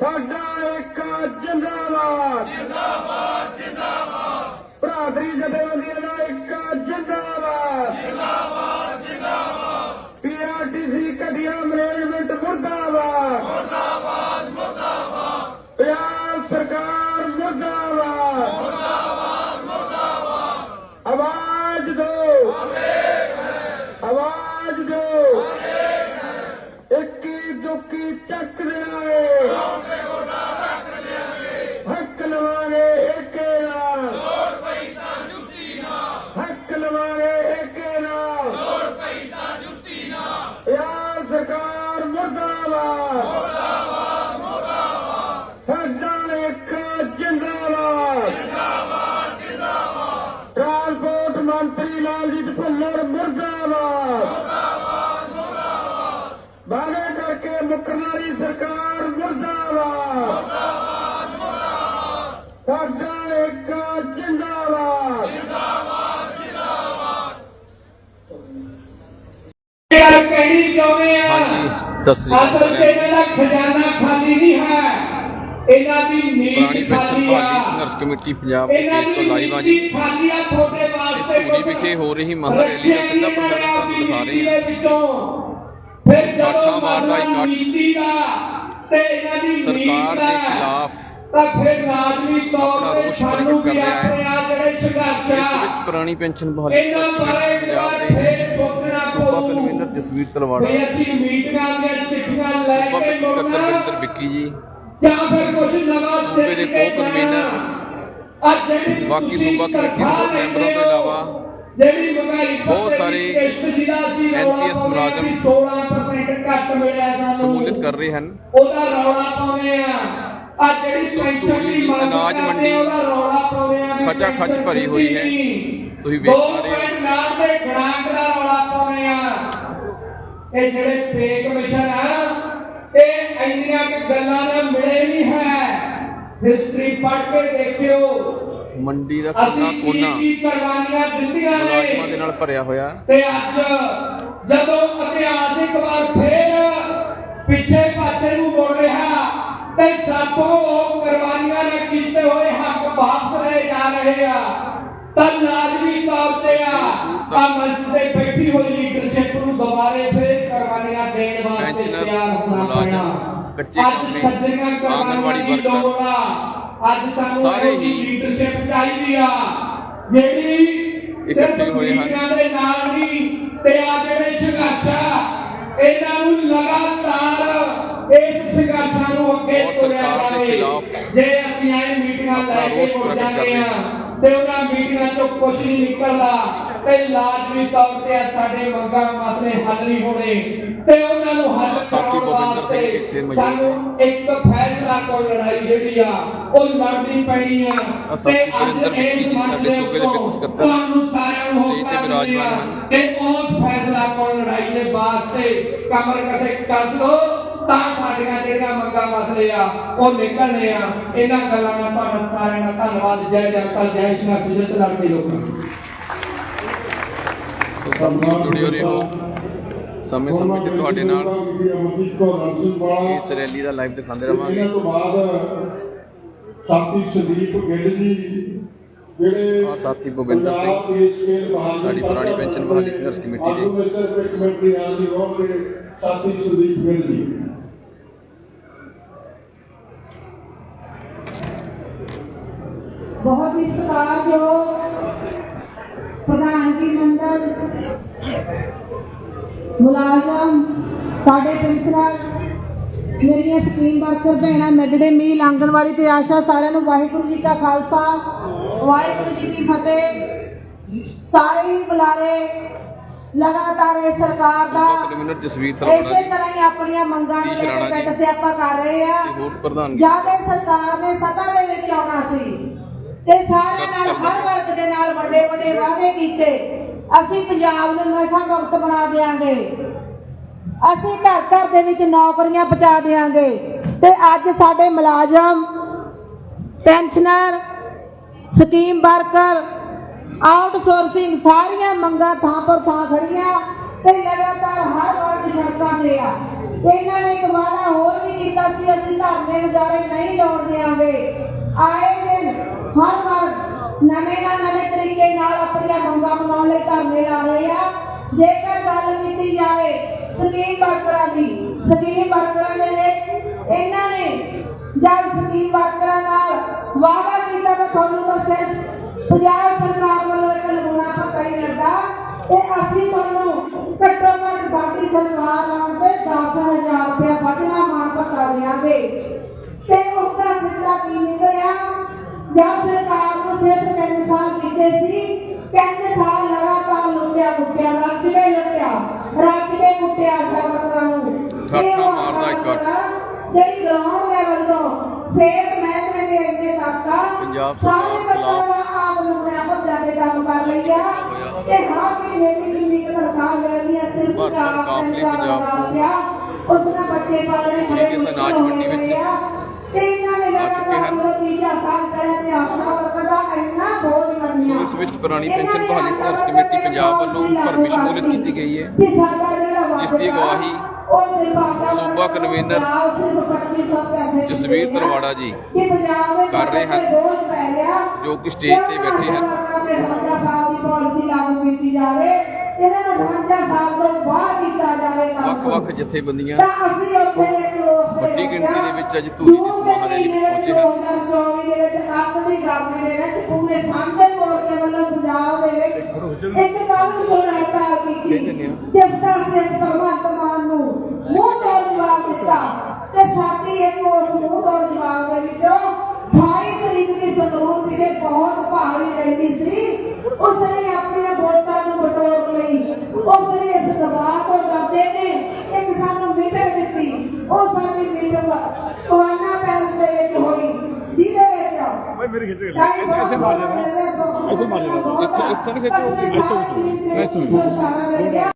ਸਾਡਾ ਇੱਕ ਜਿੰਦਾ ਦੁੱਕੀ ਚੱਕ ਲਿਆਏ ਹੱਕ ਲਵਾਂਗੇ ਏਕੇ ਨਾਲ। ਲੋੜ ਪਈ ਤਾਂ ਜੁੱਤੀ ਨਾਲ ਹੱਕ ਲਵਾਂਗੇ ਏਕੇ ਨਾਲ। ਲੋੜ ਪਈ ਤਾਂ ਜੁੱਤੀ ਨਾਲ ਪੰਜਾਬ ਸਰਕਾਰ ਮੁਰਦਾਬਾਦ ਮੁਰਦਾਬਾਦ ਸਾਡਾ ਇੱਕ ਜਿੰਦਾਬਾਦ ਜਿੰਦਾਬਾਦ ਜਿੰਦਾਬਾਦ ਟਰਾਂਸਪੋਰਟ ਮੰਤਰੀ ਲਾਲਜੀਤ ਭੁੱਲਰ ਮੁਰਦਾਬਾਦ ਵਾਅਦੇ ਕਰਕੇ ਮੁੱਕਰਨ ਵਾਲੀ ਸਰਕਾਰ ਮੁਰਦਾਬਾਦ ਸਾਡਾ ਇੱਕ ਜਿੰਦਾਬਾਦ ਇਹ ਕਹਿਣੀ ਚਾਹੁੰਦੇ ਆ? ਅਸਲ ਤੇ ਇਹਨਾਂ ਦਾ ਖਜ਼ਾਨਾ ਖਾਲੀ ਨਹੀਂ ਹੈ। ਇਹਨਾਂ ਦੀ ਨੀਤ ਖਾਲੀ ਆ। ਸੰਘਰਸ਼ ਕਮੇਟੀ ਪੰਜਾਬ ਦੇ ਤੋਂ ਲਾਈਵ ਆ ਜੀ ਖਾਲੀ ਆ ਤੁਹਾਡੇ ਵਾਸਤੇ ਧੂਰੀ ਵਿਖੇ ਹੋ ਰਹੀ ਮਹਾਂ ਰੈਲੀ ਦਾ ਸਿੱਧਾ ਪ੍ਰਸਾਰਣ ਤੁਹਾਨੂੰ ਦਿਖਾ ਰਹੇ ਹਾਂ। ਫਿਰ ਜਦੋਂ ਮਾਰਦਾ ਇਕੱਠ। ਨੀਤੀ ਦਾ ਤੇ ਇਹਨਾਂ ਦੀ ਸਰਕਾਰ ਦਾ, ਖਿਲਾਫ ਤਾਂ ਫਿਰ ਲਾਜ਼ਮੀ ਤੌਰ ਤੇ ਸਾਨੂੰ ਵੀ। ਆਪਣੇ ਆ ਜਿਹੜੇ ਸੰਘਰਸ਼ ਇਸ ਵਿੱਚ ਪੁਰਾਣੀ ਪੈਨਸ਼ਨ ਬਹਾਲੀ ਇਹਨਾਂ ਬਾਰੇ ਇੱਕ ਵਾਰ ਦੇ ਫੇਰ ਸੋਚਣਾ ਪਊ ਕਨਵੀਨਰ ਜਸਵੀਰ ਤਲਵਾੜਾ। ਵੀ ਅਸੀਂ ਮੀਟਿੰਗਾਂ ਦੀਆਂ ਚਿੱਠੀਆਂ ਲੈ ਕੇ ਵਿੰਦਰ ਵਿੱਕੀ ਜੀ। ਜਾਂ ਫਿਰ ਕੁਝ ਨਵਾਂ ਸੂਬੇ ਦੇ ਸਿੱਖ ਕੇ ਕੋ-ਕਨਵੀਨਰ ਅੱਜ ਜਿਹੜੀ ਬਾਕੀ ਸੂਬਾ ਕਮੇਟੀ ਦੇ ਮੈਂਬਰਾਂ ਤੋਂ ਇਲਾਵਾ ਜਿਹੜੀ ਮਹਿੰਗਾਈ ਬਹੁਤ ਸਾਰੇ ਦੀ ਕਿਸ਼ਤ ਜਿਹਦਾ ਸੀ ਰੌਲਾ NPS ਪਾਉਂਦੇ ਆ ਵੀ ਮੁਲਾਜ਼ਮ 16% ਘੱਟ ਮਿਲਿਆ ਸਾਨੂੰ। ਸ਼ਮੂਲੀਅਤ ਕਰ ਰਹੇ ਹਨ। ਉਹਦਾ ਰੌਲਾ ਪਾਉਂਦੇ ਆ ਆ ਜਿਹੜੀ ਸੋ ਪੈਨਸ਼ਨ ਤੂੜੀ ਦੀ ਦੀ ਮੰਗ ਅਨਾਜ ਕਰਦੇ ਮੰਡੀ ਆ, ਉਹਦਾ ਰੌਲਾ ਪਾਉਂਦੇ ਆ ਵੀ ਖਚਾ ਖਚ ਪੈਨਸ਼ਨ ਭਰੀ ਹੋਈ ਹੈ। ਨਹੀਂ। ਤੁਸੀਂ ਵੇਖ ਦੋ ਪਾ ਰਹੇ ਹੋ। ਮਿੰਟ ਨਾਲ ਦੇ ਗਣਾਂਕ ਦਾ ਰੌਲਾ ਪਾਉਂਦੇ ਆ ਇਹ ਜਿਹੜੇ ਪੇ ਕਮਿਸ਼ਨ ਆ ਇਹ ਇੰਨੀਆਂ ਕਿ ਗੱਲਾਂ ਨਾਲ ਮਿਲੇ ਨਹੀਂ ਹੈ ਹਿਸਟਰੀ ਪੜ੍ਹ ਕੇ ਦੇਖਿਓ ਮੰਡੀ ਦਾ ਕੋਨਾ ਅਸੀਂ ਕੀ ਕੋਨਾ ਕੀ ਕੁਰਬਾਨੀਆਂ ਦਿੱਤੀਆਂ ਮੁਲਾਜ਼ਮਾਂ ਦੇ ਨੇ ਨਾਲ ਭਰਿਆ ਹੋਇਆ ਤੇ ਅੱਜ ਜਦੋਂ ਇਤਿਹਾਸਿਕ ਵਾਰ ਫੇਰ ਪਿੱਛੇ ਪਾਸੇ ਨੂੰ ਮੁੜ ਤੇ ਸਾਪੋ ਉਹ ਕੁਰਬਾਨੀਆਂ ਨੇ ਕੀਤੇ ਹੋਏ ਹੱਕ ਵਾਪਸ ਲਏ ਜਾ ਰਹੇ ਆ। ਤਾਂ ਲਾਜ਼ਮੀ ਤੌਰ ਤੇ ਆ ਆ ਮੰਚ ਤੇ ਬੈਠੀ ਹੋਈ ਲੀਡਰਸ਼ਿਪ ਨੂੰ ਦੁਬਾਰੇ ਫੇਰ ਕੁਰਬਾਨੀਆਂ ਦੇਣ ਵਾਸਤੇ ਤਿਆਰ ਹੋਣਾ ਪੈਣਾ। ਅੱਜ ਆਂਗਣਵਾੜੀ ਕੁਰਬਾਨੀਆਂ ਦੀ ਲੋੜ ਆ। ਅੱਜ ਸਾਨੂੰ ਸਾਰੇ ਇਹੋ ਲੀਡਰਸ਼ਿਪ ਚਾਹੀਦੀ ਆ। ਜਿਹੜੀ ਇਕੱਠੇ ਸਿਰਫ ਹੋਏ ਹਨ। ਮੀਡੀਆ ਦੇ ਨਾਲ ਨਹੀਂ ਤੇ ਆ ਜਿਹੜੇ ਸੰਘਰਸ਼ ਆ ਇਹਨਾਂ ਨੂੰ ਲਗਾਤਾਰ ਇਸ ਸੰਘਰਸ਼ਾਂ ਨੂੰ ਅੱਗੇ ਔਰ ਤੋਰਿਆ ਸਰਕਾਰ ਦੇ ਜਾਵੇ ਖਿਲਾਫ ਜੇ ਅਸੀਂ ਐ ਮੀਟਿੰਗਾਂ ਲੈ ਕੇ ਜਾਂਦੇ ਆ ਤੇ ਉਹਨਾਂ ਮੀਟਿੰਗਾਂ ਚੋਂ ਕੁਝ ਨਹੀਂ ਨਿਕਲਦਾ ਤੇ ਲਾਜ਼ਮੀ ਤੌਰ ਤੇ ਸਾਡੇ ਮੰਗਾਂ ਮਸਲੇ ਹੱਲ ਨਹੀਂ ਹੋਣੇ ਤੇ ਉਹਨਾਂ ਨੂੰ ਹੱਲ ਕਰਾਉਣ ਵਾਸਤੇ ਸਾਨੂੰ ਇੱਕ ਫੈਸਲਾ ਕੋਈ ਲੜਾਈ ਜਿਹੜੀ ਆ ਉਹ ਲੜਨੀ ਪੈਣੀ ਆ। ਆਹ ਸਾਥੀ ਭੁਪਿੰਦਰ ਵਿੱਕੀ ਜੀ ਸਾਡੇ ਸੂਬੇ ਦੇ ਸਕੱਤਰ ਤੁਹਾਨੂੰ ਸਾਰਿਆਂ ਨੂੰ ਤੇ ਹੋਕਾ ਵਿਰਾਜਮਾਨ ਦਿੰਦੇ ਆ ਹਨ। ਤੇ ਉਸ ਫੈਸਲਾ ਕੋਈ ਲੜਾਈ ਦੇ ਵਾਸਤੇ ਕਮਰ ਕਸੇ ਕੱਸ ਲੋ ਤਾਂ ਸਾਡੀਆਂ ਜਿਹੜੀਆਂ ਮੰਗਾਂ ਮਸਲੇ ਆ ਉਹ ਨਿਕਲਣੇ ਆ। ਇਹਨਾਂ ਗੱਲਾਂ ਨਾਲ ਤੁਹਾਡਾ ਸਾਰਿਆਂ ਦਾ ਧੰਨਵਾਦ ਜੈ ਜਨਤਾ ਜੈ ਸ਼੍ਰੀ ਸੁਜਤ ਲੋਕਾਂ ਹੋ ਰਹੇ ਹੋ? ਸਮੇਂ ਸਮੇਂ ਤੇ ਤੁਹਾਡੇ ਨਾਲ ਇਸ ਰੈਲੀ ਦਾ ਲਾਈਵ ਦਿਖਾਉਂਦੇ ਰਵਾਂਗੇ। ਇਹਨਾਂ ਤੋਂ ਬਾਅਦ ਸਾਥੀ ਸੰਦੀਪ ਗਿੱਲ ਜੀ ਜਿਹੜੇ ਸਾਥੀ ਭੁਪਿੰਦਰ ਸਿੰਘ, ਸਾਡੀ ਪੁਰਾਣੀ ਪੈਨਸ਼ਨ ਬਹਾਲੀ ਸੰਘਰਸ਼ ਕਮੇਟੀ ਦੇ। ਸਾਥੀ ਸੰਦੀਪ ਗਿੱਲ ਜੀ। ਬਹੁਤ ਹੀ ਸਤਿਕਾਰਯੋਗ ਪ੍ਰਧਾਨਗੀ ਮੰਡਲ ਮੁਲਾਜ਼ਮ ਸਾਡੇ ਪੈਨਸ਼ਨਰ ਮੇਰੀਆਂ ਸਕੀਮ ਵਰਕਰ ਭੈਣਾਂ ਮਿਡਡੇ ਮੀਲ ਆਂਗਣਵਾੜੀ ਤੇ ਆਸ਼ਾ ਸਾਰਿਆਂ ਨੂੰ ਵਾਹਿਗੁਰੂ ਜੀ ਕਾ ਖਾਲਸਾ ਵਾਹਿਗੁਰੂ ਜੀ ਕੀ ਫਤਿਹ। ਸਾਰੇ ਹੀ ਬੁਲਾਰੇ ਲਗਾਤਾਰ ਇਹ ਸਰਕਾਰ ਦਾ। ਇਸੇ ਜੀ। ਤਰ੍ਹਾਂ ਹੀ ਆਪਣੀਆਂ ਮੰਗਾਂ ਜੀ ਨੂੰ ਲੈ ਕੇ ਜੀ। ਬੈਠ ਸਿਆਪਾ ਕਰ ਰਹੇ ਆ। ਜਦ ਇਹ ਸਰਕਾਰ ਨੇ ਸੱਤਾ ਦੇ ਵਿੱਚ ਆਉਣਾ ਸੀ ਤੇ ਸਾਰਿਆਂ ਨਾਲ, ਹਰ ਵਰਗ ਦੇ ਨਾਲ ਵੱਡੇ ਵੱਡੇ ਵਾਅਦੇ ਕੀਤੇ। ਅਸੀਂ ਪੰਜਾਬ ਨੂੰ ਨਸ਼ਾ ਮੁਕਤ ਬਣਾ ਦੇਾਂਗੇ ਅਸੀਂ ਘਰ ਘਰ ਦੇ ਵਿੱਚ ਨੌਕਰੀਆਂ ਪਹੁੰਚਾ ਦੇਾਂਗੇ ਤੇ ਅੱਜ ਸਾਡੇ ਮੁਲਾਜ਼ਮ, ਪੈਨਸ਼ਨਰ, ਸਕੀਮ ਵਰਕਰ, ਆਊਟਸੋਰਸਿੰਗ ਸਾਰੀਆਂ ਮੰਗਾਂ ਥਾਂ ਪਰ ਥਾਂ ਖੜੀਆਂ ਤੇ ਲਗਾਤਾਰ ਹਰ ਵਰਗ ਸੜਕਾਂ ਤੇ ਆ ਇਹਨਾਂ ਨੇ ਇੱਕ ਵਾਅਦਾ ਹੋਰ ਵੀ ਕੀਤਾ ਸੀ, ਅਸੀਂ ਧਰਨੇ ਵਿਚਾਰੇ ਨਹੀਂ ਲਾਉਣ ਦਿਆਂਗੇ। ਆਏ ਦਿਨ ਹਰ ਵਾਰ ਨਵੇਂ ਨਾਲ ਨਵੇਂ ਤਰੀਕੇ ਨਾਲ ਆਪਣੀਆਂ ਮੰਗਾਂ ਮਨਾਉਣ ਲਈ ਧਰਨੇ ਲਾ ਰਹੇ ਆ। ਜੇਕਰ ਗੱਲ ਕੀਤੀ ਜਾਵੇ ਸਕੀਮ ਵਰਕਰਾਂ ਦੀ ਸਕੀਮ ਵਰਕਰਾਂ ਦੇ ਵਿੱਚ ਇਹਨਾਂ ਨੇ ਜਦ ਸਕੀਮ ਵਰਕਰਾਂ ਨਾਲ ਵਾਅਦਾ ਕੀਤਾ ਤਾਂ ਤੁਹਾਨੂੰ ਤਾਂ ਪੰਜਾਬ ਸਰਕਾਰ ਵੱਲੋਂ ਇੱਕ ਲਗਾਉਣਾ ਪਤਾ ਹੀ ਲੱਗਦਾ ਤੇ ਅਸੀਂ ਤੁਹਾਨੂੰ ਘੱਟੋ ਘੱਟ ਸਾਡੀ ਸਰਕਾਰ ਆਉਣ ਤੇ 10000 ਰੁਪਏ ਵਧਣਾ ਮਾਣ ਪਤਾ ਦਿਆਂਗੇ। ਤੇ ਉਸ ਦਾ ਸਿੱਧਾ ਕੀ ਨਿਕਲਿਆ? ਜਦ ਸਰਕਾਰ ਨੂੰ ਸਿਰਫ ਤਿੰਨ ਸਾਲ ਕੀਤੇ ਸੀ ਤਿੰਨ ਸਾਲ ਲਗਾਤਾਰ ਲੁੱਟਿਆ ਕੁੱਟਿਆ ਰੱਜ ਕੇ ਲੁੱਟਿਆ ਰੱਜ ਕੇ ਕੁੱਟਿਆ ਸ਼ਬਦਾਂ ਨੂੰ ਠਾਠਾ ਮਾਰਦਾ ਇੱਕ। ਜਿਹੜੀ ਗਰਾਊਂਡ ਲੈਵਲ ਤੋਂ ਸਿਹਤ ਮਹਿਕਮੇ ਦੇ ਅੱਗੇ ਤੱਕ ਸਾਰੇ ਸਰਕਾਰ ਬੱਚਿਆਂ ਖਿਲਾਫ਼ ਦਾ ਆਪ ਨੂੰ ਮੈਂ ਭੱਜਾ ਕੇ ਕੰਮ ਕਰ ਲਈ ਆ ਹੋਇਆ। ਤੇ ਹਰ ਮਹੀਨੇ ਦੀ ਕਿੰਨੀ ਕੁ ਤਨਖਾਹ ਮਿਲਦੀ ਆ ਸਿਰਫ ਪਰ ਚਾਰ ਕਾਫਲੀ ਤਿੰਨ ਪੰਜਾਬ। ਉਸ ਦਾ ਬੱਚੇ ਪਾਲਣੇ ਬੜੇ ਮੁਸ਼ਕਿਲ ਹੋਏ ਆ। ਸੋ ਇਸ ਵਿੱਚ ਪੁਰਾਣੀ ਪੈਨਸ਼ਨ ਬਹਾਲੀ ਸੰਘਰਸ਼ ਕਮੇਟੀ ਪੰਜਾਬ ਵੱਲੋਂ ਭਰਵੀ ਸ਼ਮੂਲੀਅਤ ਕੀਤੀ ਗਈ ਹੈ। ਜਿਸ ਦੀ ਅਗਵਾਈ ਸੂਬਾ ਕਨਵੀਨਰ ਪੰਜਾਬ ਸਿਰਫ 2500 ਪੈਸੇ ਜਸਵੀਰ। ਤਲਵਾੜਾ ਜੀ ਕਰ ਰਹੇ ਹਨ। ਜੋ ਕਿ ਸਟੇਜ ਤੇ ਬੈਠੇ ਹਨ। 58 ਸਾਲ ਦੀ ਪਾਲਿਸੀ ਲਾਗੂ ਕੀਤੀ ਜਾਵੇ ਇਹਨਾਂ ਨੂੰ 58 ਸਾਲ ਤੋਂ ਬਾਅਦ ਕੀਤਾ ਜਾਵੇ ਕੰਮ ਵੱਖ-ਵੱਖ ਜਥੇਬੰਦੀਆਂ ਦੇ ਵਿੱਚ ਅੱਜ ਧੂਰੀ ਦੀ ਦੇ ਸਮਾਗਮ ਲਈ ਪਹੁੰਚੇ ਹਨ। 2024 ਦੇ ਵਿੱਚ ਆਪਣੀ ਗਾਮੀ ਦੇ ਵਿੱਚ ਪੂਰੇ ਸਾਂਝੇ ਮੋਰਚੇ ਵੱਲੋਂ ਪੰਜਾਬ ਦੇ ਵਿੱਚ ਇੱਕ ਕੱਲ ਸੁਣ ਹੜਤਾਲ ਕੀਤੀ ਦੇ। ਜਿਸ ਦਾ ਭਗਵੰਤ ਮਾਨ ਨੂੰ ਮੂੰਹ ਤੋੜ ਜਵਾਬ ਦਿੱਤਾ ਤੇ ਸਾਡੀ ਇੱਕ ਉਸ ਮੂੰਹ ਤੋੜ ਜਵਾਬ ਦੇ ਵਿੱਚੋਂ 28 ਤਰੀਕ ਦੀ ਸੰਗਰੂਰ ਵਿਖੇ ਬਹੁਤ ਭਾਰੀ ਰਹਿੰਦੀ ਸੀ ਉਸ ਨੇ ਆਪਣੀਆਂ ਵੋਟਾਂ ਨੂੰ ਬਟੋਰ ਲਈ ਉਸ ਨੇ ਇਸ ਦਬਾਅ ਤੋਂ ਡਰਦੇ ਨੇ ਇੱਕ ਸਾਨੂੰ ਮੀਟਿੰਗ ਦਿੱਤੀ ਉਹ ਸਾਡੀ ਮੀਟਿੰਗ ਪਵਾਨਾ ਪੈਲਸ ਦੇ ਵਿੱਚ ਹੋਈ ਜਿਹਦੇ ਵਿੱਚ ਓਏ ਮੇਰੀ ਖਿੱਚ ਇੱਥੇ ਮਾਰ ਦੇਣਾ। ਇੱਥੇ ਮਾਰ ਦੇਣਾ। ਇੱਥੇ ਇੱਥੇ ਨਹੀਂ ਖਿੱਚੋ ਇੱਥੇ ਇੱਥੇ